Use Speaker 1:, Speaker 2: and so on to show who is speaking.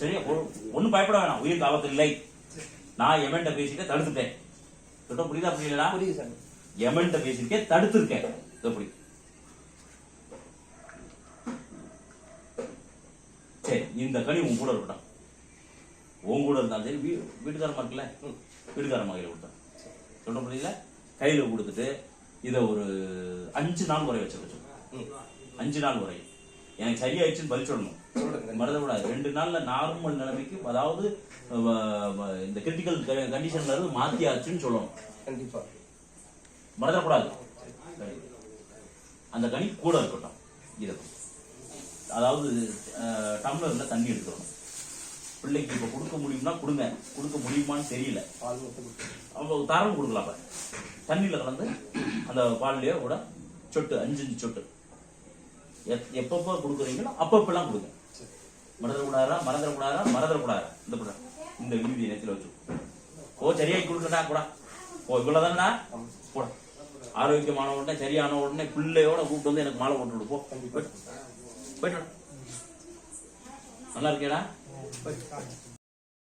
Speaker 1: சரியா? ஒன்றும் பயப்பட வேணாம். உயிருக்கு ஆபத்து இல்லை நான் எமன்ட்ட பேசிட்டு தடுத்துட்டேன். சொல்ற புரியுதா புரியலடா?
Speaker 2: புரியுது சாமி.
Speaker 1: எமன்ட்ட பேசியிருக்கேன் தடுத்திருக்கேன். இது எப்படி சரி இந்த கனி உன் கூட இருக்கட்டும். உன் கூட இருந்தாலும் சரி வீ வீட்டுக்காரமா இருக்குல்ல வீட்டுக்காரமா கையில் கொடுத்தேன். சொல்ற புரியல கையில் கொடுத்துட்டு இதை ஒரு அஞ்சு நாள் வரை வச்சு வச்சு அஞ்சு நாள் வரை. எனக்கு சரியாயிடுச்சுன்னு பதில் சொல்லணும். மறந்துவிடாது ரெண்டு நாள்ல நார்மல் நிலைமைக்கு அதாவது இந்த கிரிட்டிக்கல் கண்டிஷன்ல இருந்து மாத்தியாச்சுன்னு சொல்லணும்.
Speaker 2: கண்டிப்பா.
Speaker 1: மறந்துடக்கூடாது. அந்த கனி கூட இருக்கட்டும். இது அதாவது டம்ளர்ல தண்ணி எடுத்துக்கணும். பிள்ளைக்கு இப்ப கொடுக்க முடியும்னா கொடுங்க. கொடுக்க முடியுமான்னு தெரியல. அவங்க தாராளம் கொடுக்கலாம். தண்ணியில கலந்து அந்த பால்லயோ கூட சொட்டு அஞ்சு அஞ்சு சொட்டு. எப்பப்போ கொடுக்குறீங்களோ அப்பப்பெல்லாம் கொடுங்க. மறந்துடக்கூடாதா? மறந்துட கூடாதா இந்த கூட இந்த விழுதி நெத்தில வச்சு ஓ சரியாகி கொடுக்கட்டா? கூட ஓ இவ்வளவுதானடா கூட ஆரோக்கியமான உடனே சரியான உடனே பிள்ளையோட கூப்பிட்டு வந்து எனக்கு மாலை போட்டு விடு போயிட்டு நல்லா இருக்கேடா
Speaker 2: போயிட்டு.